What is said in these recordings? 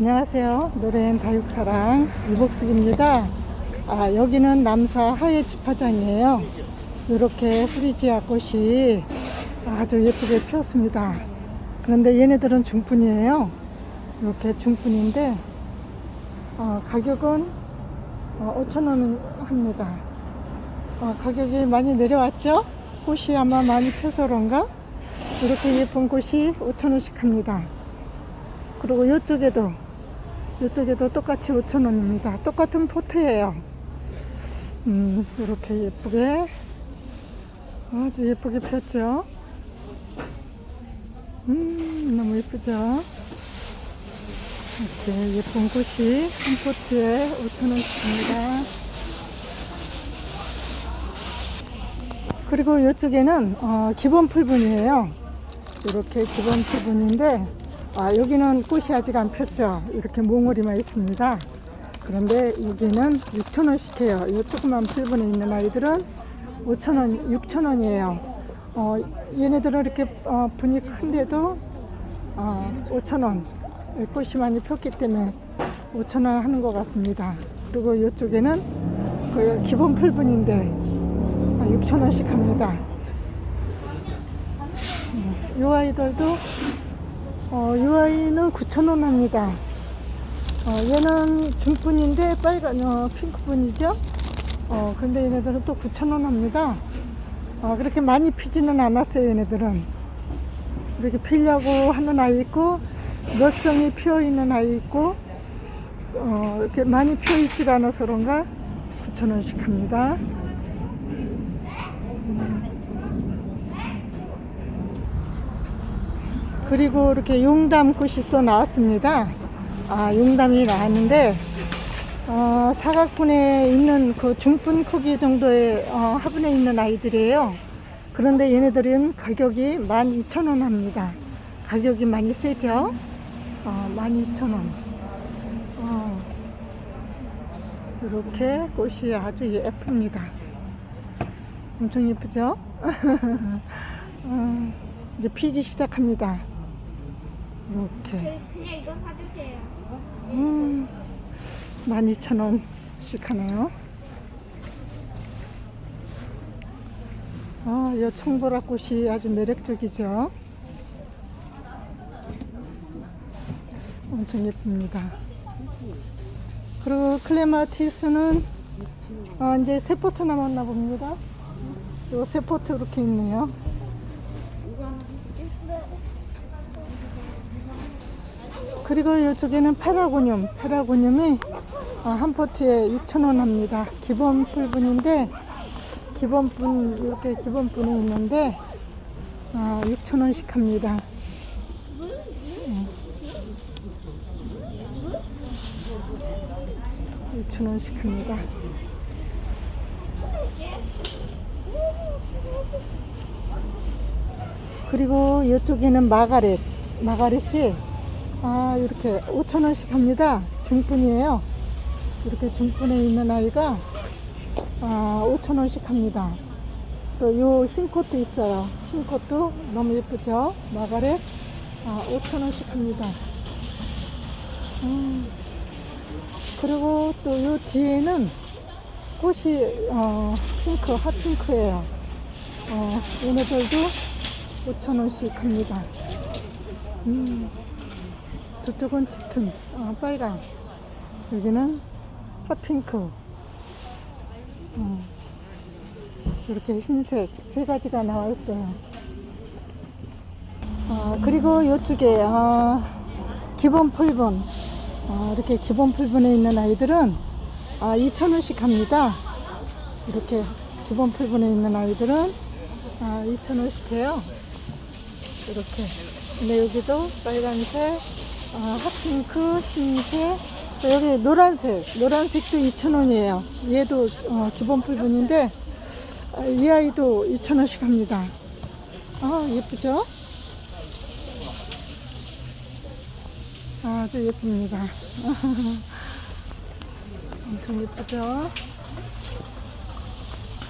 안녕하세요. 노래엔 다육사랑 이복숙입니다. 아, 여기는 남사 하예 집화장이에요. 이렇게 프리지아 꽃이 아주 예쁘게 피었습니다. 그런데 얘네들은 중분이에요. 이렇게 중분인데 어, 가격은 어, 5,000원 합니다. 어, 가격이 많이 내려왔죠? 꽃이 아마 많이 펴서 그런가? 이렇게 예쁜 꽃이 5,000원씩 합니다. 그리고 이쪽에도 이쪽에도 똑같이 5,000원입니다. 똑같은 포트예요. 음, 이렇게 예쁘게 아주 예쁘게 폈죠. 음, 너무 예쁘죠. 이렇게 예쁜 꽃이 한 포트에 5,000원씩입니다. 그리고 이쪽에는 어, 기본 풀분이에요. 이렇게 기본 풀분인데 아, 여기는 꽃이 아직 안 폈죠. 이렇게 몽우리만 있습니다. 그런데 여기는 6,000원씩 해요. 이 조그만 풀분에 있는 아이들은 5,000원, 6,000원이에요. 어, 얘네들은 이렇게 어, 분이 큰데도 어, 5,000원. 꽃이 많이 폈기 때문에 5,000원 하는 것 같습니다. 그리고 이쪽에는 그 기본 풀분인데 6,000원씩 합니다. 이 아이들도 어, 이 아이는 9,000원 합니다. 어, 얘는 중분인데 빨간 어, 핑크분이죠. 어, 근데 얘네들은 또 9,000원 합니다. 어, 그렇게 많이 피지는 않았어요, 얘네들은. 이렇게 피려고 하는 아이 있고, 몇 성이 피어 있는 아이 있고, 어, 이렇게 많이 피어 있지 않아서 그런가 9,000원씩 합니다. 그리고 이렇게 용담꽃이 또 나왔습니다. 아, 용담이 나왔는데, 어, 사각분에 있는 그 중분 크기 정도의 어, 화분에 있는 아이들이에요. 그런데 얘네들은 가격이 12,000원 합니다. 가격이 많이 세죠? 어, 12,000원. 어, 이렇게 꽃이 아주 예쁩니다. 엄청 예쁘죠? 어, 이제 피기 시작합니다. 이렇게. 저희 그냥 이거 사주세요. 음, 12,000원씩 하네요. 아, 이 청보라 꽃이 아주 매력적이죠. 엄청 예쁩니다. 그리고 클레마티스는 어, 이제 세 포트 남았나 봅니다. 요 세 포트 이렇게 있네요. 그리고 이쪽에는 페라고늄, 페라고늄이 어, 한 포트에 6,000원 합니다. 기본 풀분인데, 기본 분, 이렇게 기본 분이 있는데, 어, 6,000원씩 합니다. 음. 6,000원씩 합니다. 그리고 이쪽에는 마가렛, 마가렛이 아, 이렇게 5,000원씩 합니다. 중분이에요. 이렇게 중분에 있는 아이가 아, 5,000원씩 합니다. 또 요 흰꽃도 있어요. 흰꽃도 너무 예쁘죠? 마가렛 아, 5,000원씩 합니다. 음, 그리고 또 요 뒤에는 꽃이 어, 핑크, 핫핑크예요. 어, 얘네들도 5,000원씩 합니다. 음. 저쪽은 짙은 어, 빨강. 여기는 핫핑크. 어, 이렇게 흰색 세 가지가 나와 있어요. 어, 그리고 이쪽에 어, 기본 풀분. 어, 이렇게 기본 풀분에 있는 아이들은 아, 2,000원씩 합니다. 이렇게 기본 풀분에 있는 아이들은 아, 2,000원씩 해요. 이렇게. 근데 여기도 빨간색 아, 핫핑크, 흰색, 또 여기 노란색, 노란색도 2,000원이에요. 얘도 어, 기본 풀분인데 아, 이 아이도 2,000원씩 합니다. 아, 예쁘죠? 아주 예쁩니다. 엄청 예쁘죠?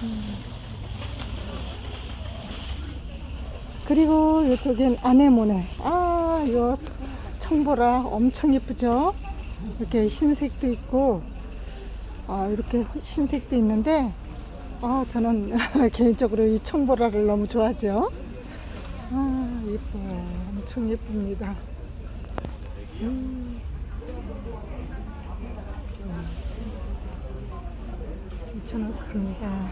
음. 그리고 이쪽엔 아네모네. 아, 요 청보라 엄청 예쁘죠? 이렇게 흰색도 있고, 아, 이렇게 흰색도 있는데, 아, 저는 개인적으로 이 청보라를 너무 좋아하죠. 아, 예뻐요. 엄청 예쁩니다. 음. 2,000원 삽니다.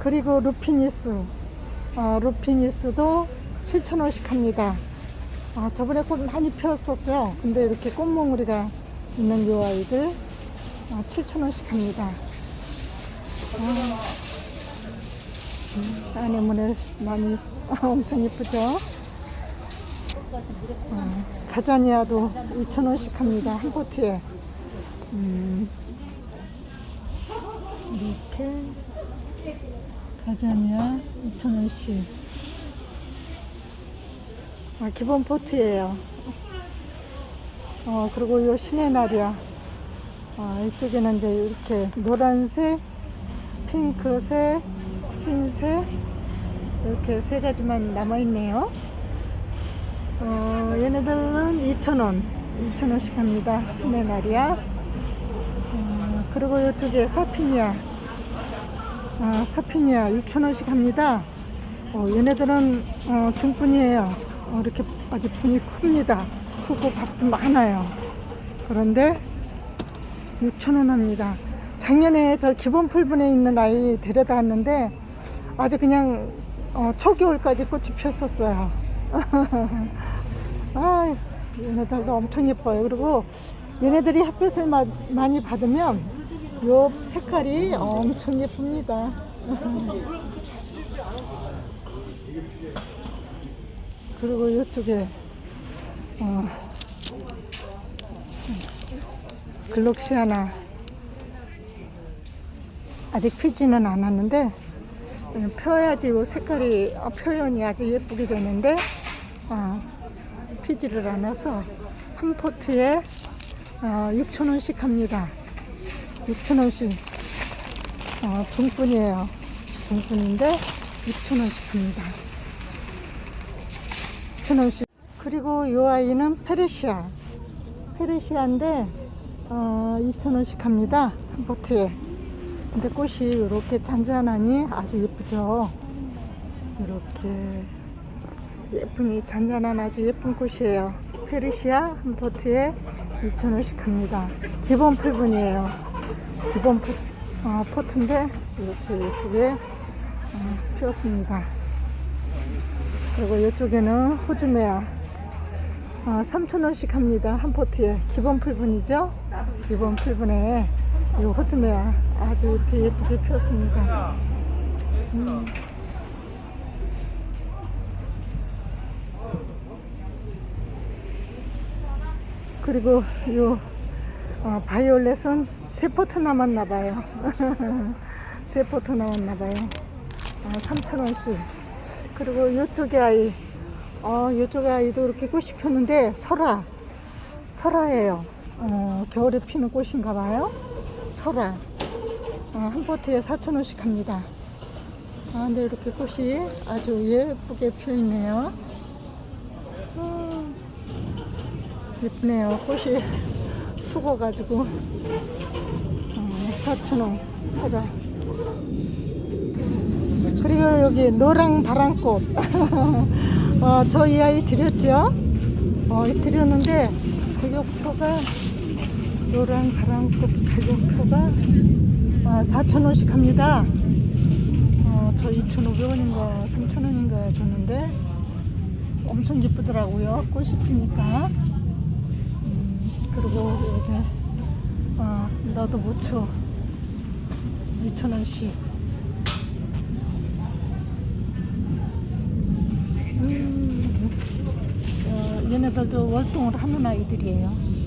그리고 루피니스. 아, 루피니스도 7,000원씩 합니다. 아, 저번에 꽃 많이 피었었죠? 근데 이렇게 꽃몽우리가 있는 요 아이들 아, 7,000원씩 합니다. 아, 음, 아내문에 많이 아, 엄청 예쁘죠? 아, 가자니아도 2,000원씩 합니다. 한 포트에. 음, 이렇게 가자니아 2,000원씩. 아, 기본 포트예요. 어, 그리고 요 신의 날이야. 아, 이쪽에는 이제 이렇게 노란색, 핑크색, 흰색, 이렇게 세 가지만 남아있네요. 어, 얘네들은 2,000원, 2,000원씩 합니다. 신의 날이야. 어, 그리고 이쪽에 사피니아. 아, 사피니아 6,000원씩 합니다. 어, 얘네들은 어, 중분이에요. 어, 이렇게 아주 분이 큽니다. 크고 밥도 많아요. 그런데 6,000원 합니다. 작년에 저 기본 풀분에 있는 아이 데려다 왔는데 아주 그냥 어, 초겨울까지 꽃이 폈었어요. 아, 얘네들도 엄청 예뻐요. 그리고 얘네들이 햇빛을 마- 많이 받으면 요 색깔이 엄청 예쁩니다. 그리고 이쪽에 어, 글록시아나 아직 피지는 않았는데 음, 펴야지 요 색깔이 어, 표현이 아주 예쁘게 되는데 아, 피지를 않아서 한 포트에 어, 6,000원씩 합니다. 6,000원씩 어, 중분이에요. 중분인데 6,000원씩 합니다. 6,000원씩 그리고 이 아이는 페르시아 페르시아인데 어, 2,000원씩 합니다. 한 포트에 근데 꽃이 이렇게 잔잔하니 아주 예쁘죠. 이렇게 예쁜 이 잔잔한 아주 예쁜 꽃이에요. 페르시아 한 포트에 2,000원씩 합니다. 기본 풀분이에요. 기본 포, 어, 포트인데 이렇게 예쁘게 어, 피었습니다. 그리고 이쪽에는 호주메아 어, 3,000원씩 합니다. 한 포트에 기본 풀분이죠. 기본 풀분에 이 호주메아 아주 이렇게 예쁘게 피었습니다. 음. 그리고 요 어, 바이올렛은 세 포트 남았나 봐요. 세 포트 남았나 봐요. 아, 3,000원씩. 그리고 요쪽에 아이, 어, 요쪽에 아이도 이렇게 꽃이 폈는데 설화, 설화예요. 어, 겨울에 피는 꽃인가 봐요. 설화. 어, 한 포트에 4,000원씩 합니다. 아, 근데 이렇게 꽃이 아주 예쁘게 피어 있네요. 음. 예쁘네요. 꽃이 숙어가지고 어, 4,000원 사자. 그리고 여기 노랑 바람꽃. 어, 저이 아이 드렸죠? 어, 드렸는데 가격표가 노랑 바람꽃 가격표가 아, 4,000원씩 합니다. 어, 저 2,500원인가 3,000원인가 줬는데 엄청 예쁘더라고요. 꽃이 피니까. 음, 그리고 여기 어, 너도 무추 2,000원씩. 음, 어, 얘네들도 월동을 하는 아이들이에요.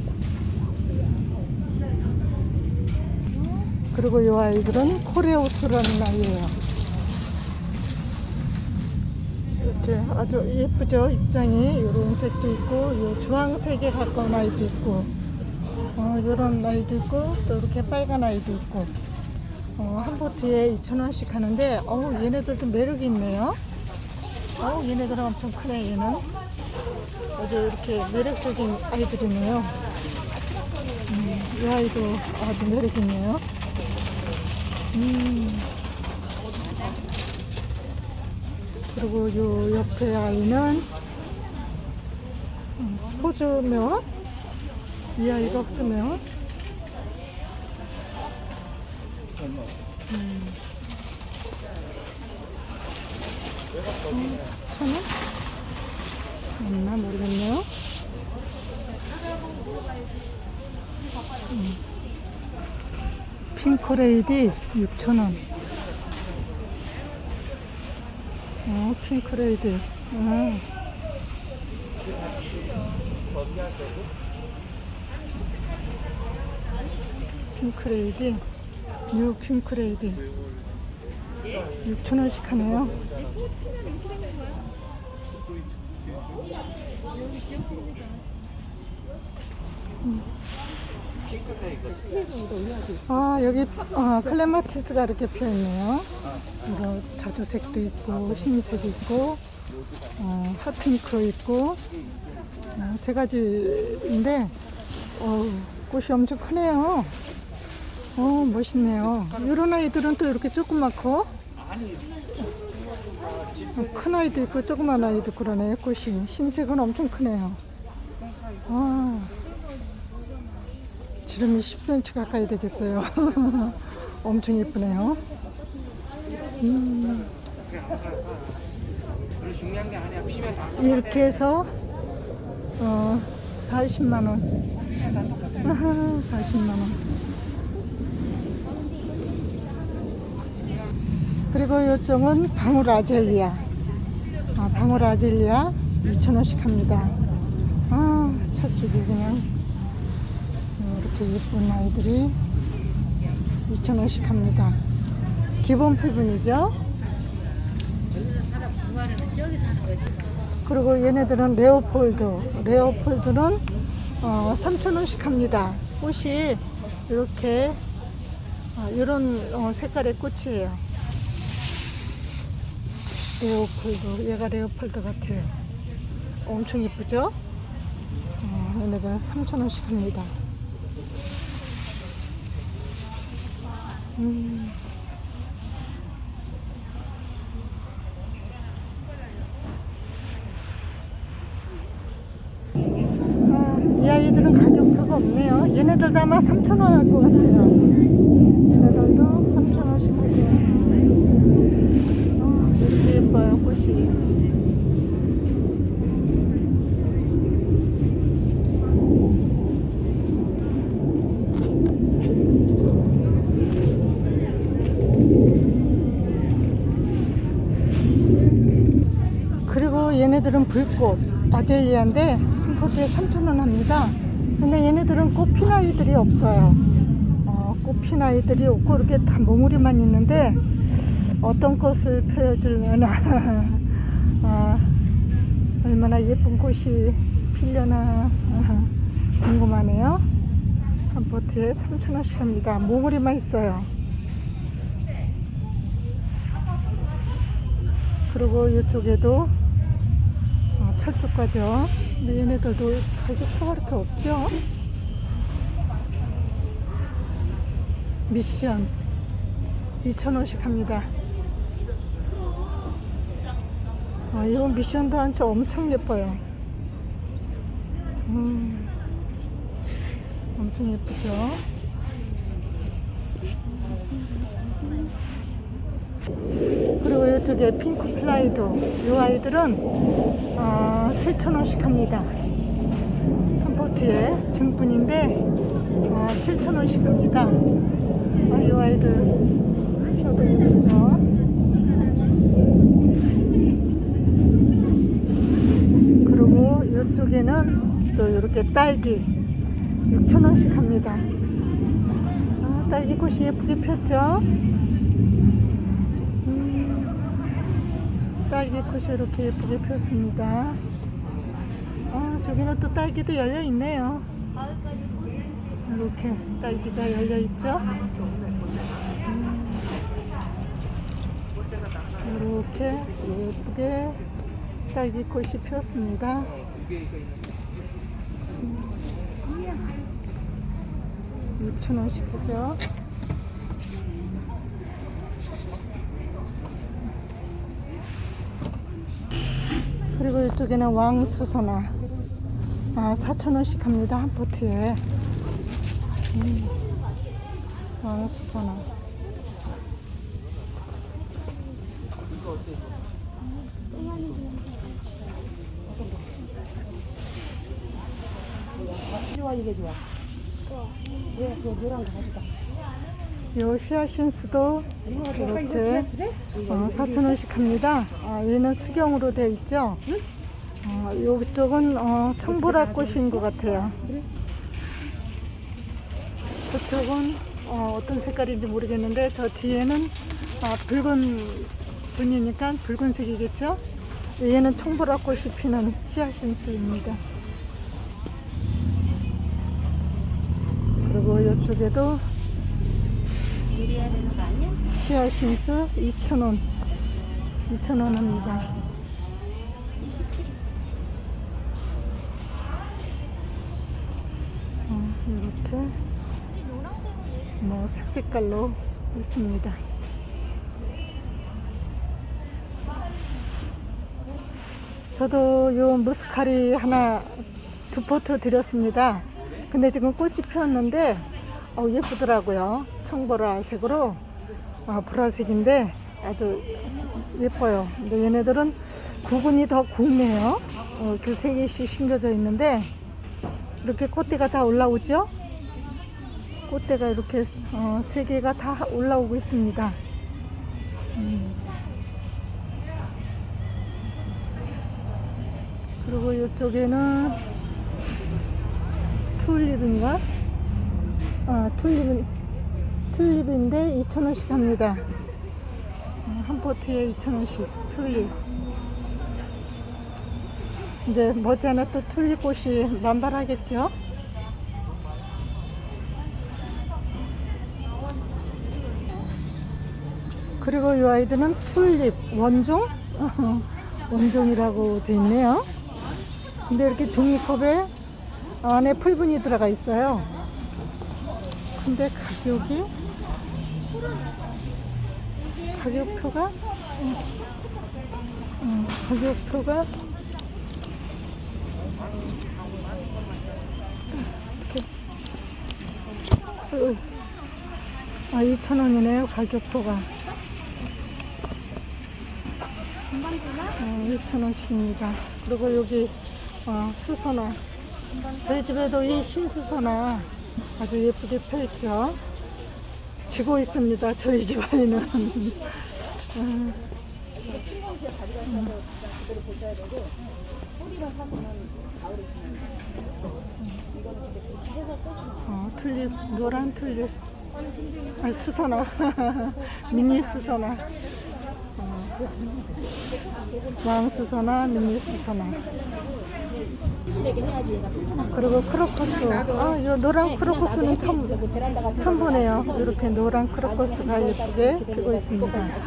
그리고 이 아이들은 코레우스라는 아이예요. 이렇게 아주 예쁘죠 입장이 이런 색도 있고 요 주황색에 가까운 아이도 있고 어, 이런 아이도 있고 또 이렇게 빨간 아이도 있고 어, 한 보트에 2,000원씩 하는데 어 얘네들도 매력이 있네요 어, 얘네들은 엄청 크네, 얘는. 아주 이렇게 매력적인 아이들이네요. 음, 이 아이도 아주 매력 있네요. 음. 그리고 요 옆에 아이는 음, 호주며 이 아이가 호주며 음. 음, 천원? 맞나 모르겠네요. 음. 핑크레이디 6,000원. 어, 핑크레이디. 어. 핑크레이디. 뉴 핑크레이디. 6,000원씩 하네요. 아 여기 아, 클레마티스가 이렇게 피어있네요. 이거 자주색도 있고 흰색 있고 어, 핫핑크 있고 어, 세 가지인데 어, 꽃이 엄청 크네요. 어 멋있네요. 이런 아이들은 또 이렇게 조그맣고 어, 큰 아이도 있고 조그만 아이도 그러네요 꽃이. 흰색은 엄청 크네요. 아. 지름이 10cm 가까이 되겠어요. 엄청 예쁘네요. 음, 이렇게 해서 어, 40만 원. 아하, 40만 원. 그리고 이쪽은 방울 아젤리아. 아, 방울 아젤리아 2,000원씩 합니다. 아, 첫줄이 그냥 이렇게 예쁜 아이들이 2,000원씩 합니다. 기본 표준이죠. 그리고 얘네들은 레오폴드. 레오폴드는 어, 3,000원씩 합니다. 꽃이 이렇게 어, 이런 어, 색깔의 꽃이에요. 레오폴드. 얘가 레오폴드 같아요. 엄청 예쁘죠? 어, 얘네들 3,000원씩 합니다. 음. 아, 이 아이들은 가격표가 없네요. 얘네들도 아마 3,000원 할 것 같아요. 얘네들도 3,000원씩 할 거예요. 아, 이렇게 예뻐요, 꽃이. 그리고 얘네들은 불꽃 아젤리아인데 한 포트에 3,000원 합니다. 근데 얘네들은 꽃 핀 아이들이 없어요. 어, 꽃핀 아이들이 없고 이렇게 다 몽우리만 있는데 어떤 꽃을 펴주려나 아, 얼마나 예쁜 꽃이 필려나 아, 궁금하네요. 한 포트에 3,000원씩 합니다. 몽우리만 있어요. 그리고 이쪽에도 어, 철쭉과죠. 근데 얘네들도 가격표가 그렇게 없죠. 미션 2,000원씩 합니다. 아, 이 미션도 한참 엄청 예뻐요. 음, 엄청 예쁘죠. 그리고 이쪽에 핑크 플라이도 이 아이들은 어, 7,000원씩 합니다. 한 포트에 중분인데 어, 7,000원씩 합니다. 아, 이 아이들 표도 예쁘죠. 그리고 이쪽에는 또 이렇게 딸기 6,000원씩 합니다. 아, 딸기 꽃이 예쁘게 폈죠? 음, 딸기 꽃이 이렇게 예쁘게 폈습니다. 아, 저기는 또 딸기도 열려 있네요. 이렇게 딸기가 열려 있죠. 음, 이렇게 예쁘게 딸기 꽃이 피었습니다. 음. 6,000원씩 하죠. 그리고 이쪽에는 왕수소나 아, 4,000원씩 합니다. 한 포트에. 음, 왕수소나. 좋아 이게 좋아. 왜? 시아신스도 이렇게 어, 4,000원씩 합니다. 아, 얘는 수경으로 되어 있죠. 어, 이쪽은 어, 청보라 꽃인 것 같아요. 저쪽은 어, 어떤 색깔인지 모르겠는데 저 뒤에는 아, 붉은 분이니까 붉은색이겠죠. 얘는 청보라 꽃이 피는 시아신스입니다. 그리고 이쪽에도? 시아신스 2,000원 2,000원 합니다 어, 이렇게 뭐 색색깔로 있습니다 저도 요 무스카리 하나 두 포트 드렸습니다 근데 지금 꽃이 피었는데 어, 예쁘더라고요 청보라색으로 아, 보라색인데 아주 예뻐요. 근데 얘네들은 구분이 더 굵네요. 어, 이렇게 심겨져 있는데 이렇게 꽃대가 다 올라오죠? 꽃대가 이렇게 어, 세 개가 다 올라오고 있습니다. 음. 그리고 이쪽에는 튤립인가? 아, 튤립은 튤립인데 2,000원씩 합니다. 어, 한 포트에 2,000원씩 튤립. 이제 머지않아 또 튤립 꽃이 만발하겠죠? 그리고 이 아이들은 튤립 원종? 원종이라고 돼 있네요. 근데 이렇게 종이컵에 안에 풀분이 들어가 있어요. 근데 가격이 가격표가 음, 음, 가격표가 이렇게 으, 아 2,000원이네요 가격표가 어, 2,000원씩입니다 그리고 여기 어, 수선화 저희 집에도 이 흰수선화 아주 예쁘게 펴있죠 지고 있습니다. 저희 집안에는. 음. 어, 튤립, 노란 튤립. 아, 수선화. 미니 수선화. 어. 왕수선화, 미니 수선화. 실내게 해야지 얘가 튼튼한 그리고 크로커스. 아, 이 노란 크로커스는 처음, 처음 보네요. 이렇게 노란 크로커스가 예쁘게 피고 있습니다.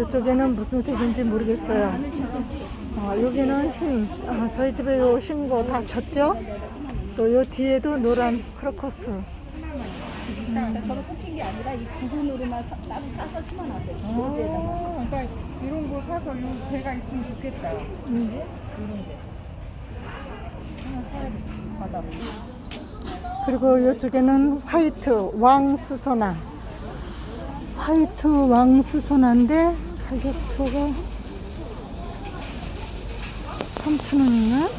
이쪽에는 무슨 색인지 모르겠어요. 어, 여기는 흰, 아, 저희 집에 요 흰 거 다 졌죠? 또 요 뒤에도 노란 크로커스. 저는 뽑힌 게 아니라 이 부분으로만 사, 따로 싸서 심어놨어요. 노지에다가. 그러니까 이런 거 사서 요 배가 있으면 좋겠다. 음. 바다. 그리고 이쪽에는 화이트 왕수소나. 화이트 왕수소나인데 가격표가 3,000원인가?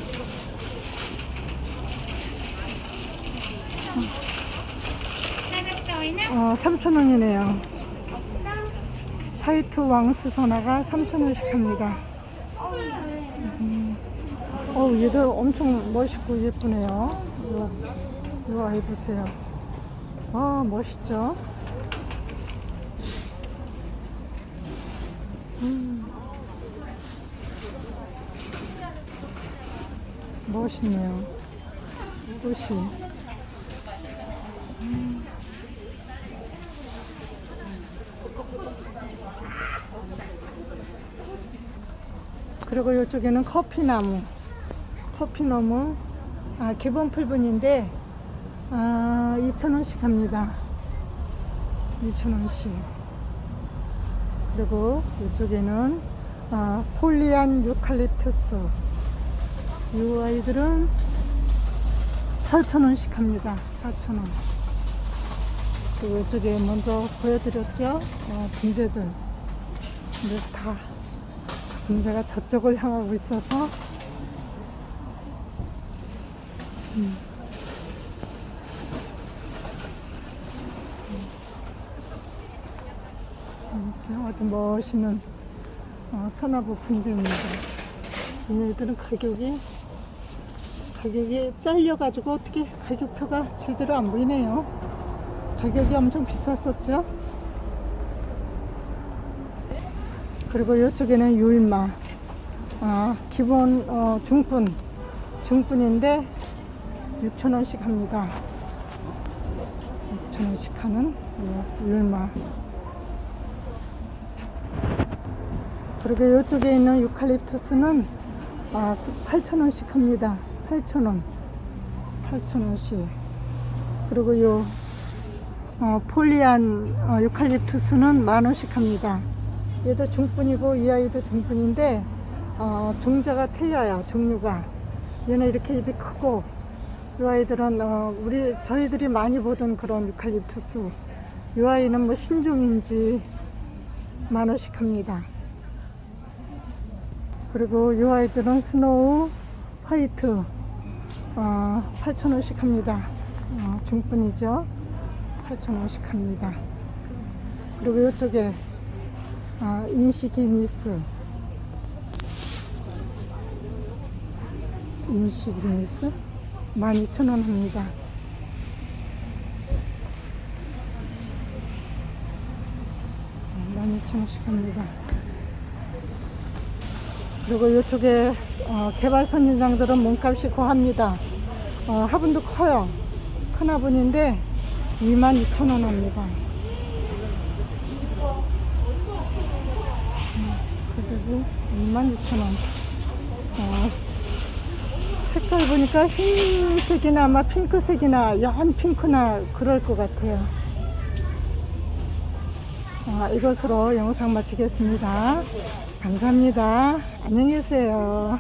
어, 3,000원이네요. 화이트 왕수소나가 3,000원씩 합니다. 음. 어우, 얘들 엄청 멋있고 예쁘네요. 이거, 이거 아이 보세요. 아, 멋있죠? 음. 멋있네요. 꽃이. 그리고 이쪽에는 커피나무. 커피나무. 아, 기본 풀분인데, 아, 2,000원씩 합니다. 2,000원씩. 그리고 이쪽에는, 아, 폴리안 유칼립투스. 이 아이들은 4,000원씩 합니다. 4,000원. 그리고 이쪽에 먼저 보여드렸죠? 어, 분재들. 근데 다 분재가 저쪽을 향하고 있어서 음. 이렇게 아주 멋있는 어, 서나부 분재입니다. 얘네들은 가격이 가격이 잘려가지고 어떻게 가격표가 제대로 안 보이네요. 가격이 엄청 비쌌었죠. 그리고 이쪽에는 율마. 아, 기본 어, 중분. 중분인데 6,000원씩 합니다. 6,000원씩 하는 예, 율마. 그리고 이쪽에 있는 유칼립투스는 아, 8,000원씩 합니다. 8,000원. 8,000원씩. 그리고 요 어, 폴리안 어, 유칼립투스는 만 원씩 합니다. 얘도 중분이고 이 아이도 중분인데 어, 종자가 틀려요. 종류가. 얘는 이렇게 입이 크고 이 아이들은 어, 우리 저희들이 많이 보던 그런 유칼립투스. 이 아이는 뭐 신종인지 만 원씩 합니다. 그리고 이 아이들은 스노우 화이트 어, 8,000원씩 합니다. 어, 중분이죠. 8,000원씩 합니다. 그리고 이쪽에 아, 인시기니스 인시기니스 12,000원 합니다. 어, 12,000원씩 합니다. 그리고 이쪽에 어, 개발 선인장들은 몸값이 고합니다. 어, 화분도 커요. 큰 화분인데 22,000원 합니다. 음, 그리고 26,000원. 어, 색깔 보니까 흰색이나 아마 핑크색이나 야한 핑크나 그럴 것 같아요. 아, 이것으로 영상 마치겠습니다. 감사합니다. 안녕히 계세요.